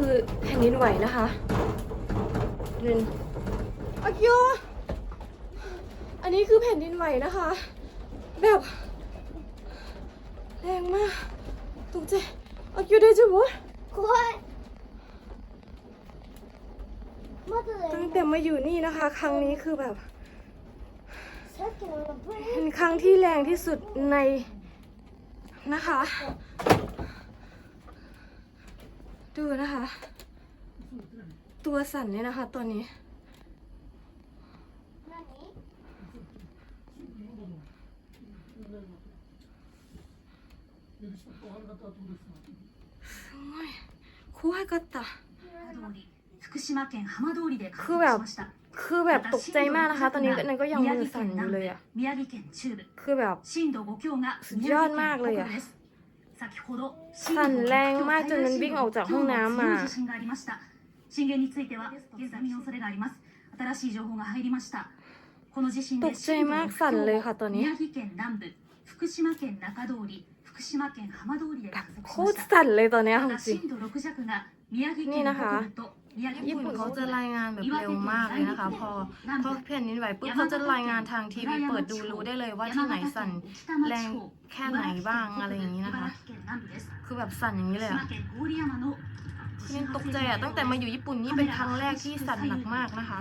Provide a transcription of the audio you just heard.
คือแผ่นดินไหวนะคะนึนอากิโออันนี้คือแผ่นดินไหวนะคะ แบบ แรงมากตกใจอากิโอได้จูบ 怖いまだだ ตั้ง よ แต่มาอยู่นี่นะคะ ครั้งนี้คือแบบ さっきのがブリ เป็นครั้งที่แรงที่สุดในนะคะ ดูนะคะ ตัวสั่นเนี่ยนะคะ ตอนนี้ 何 怖かった通り福島県浜通りで観区は測しました คือแบบตกใจมากนะคะ ตอนนี้นันก็ยังมือสั่นอยู่เลยอะ 宮城県中部 คือแบบ 震度5強がสุดยอดมากเลยอะ สั่นแรงมากจนมันวิ่งออกจากห้องน้ำมา 強い地震がありました震源については現在の恐れがあります新しい情報が入りましたこの地震で ตกใจมากสั่นเลยค่ะตอนนี้ 宮城県南部福島県中通り福島県浜通りで観 โค 測しま ตร した สั่นเลยตอนเนี้ย ま จ た ริง 震度6弱が宮城 นี่ 県 นะคะ 北部と宮城 ญี่ปุ่นเขาจะรายงานแบบเร็วมากเลยนะคะ พอพอแผ่นดินไหวปุ๊บเขาจะรายงานทางทีวีเปิดดูรู้ได้เลยว่าที่ไหนสั่นแรงแค่ไหนบ้างอะไรอย่างนี้นะคะ คือแบบสั่นอย่างนี้เลยนี่ตกใจอะตั้งแต่มาอยู่ญี่ปุ่นนี่เป็นครั้งแรกที่สั่นหนักมากนะคะ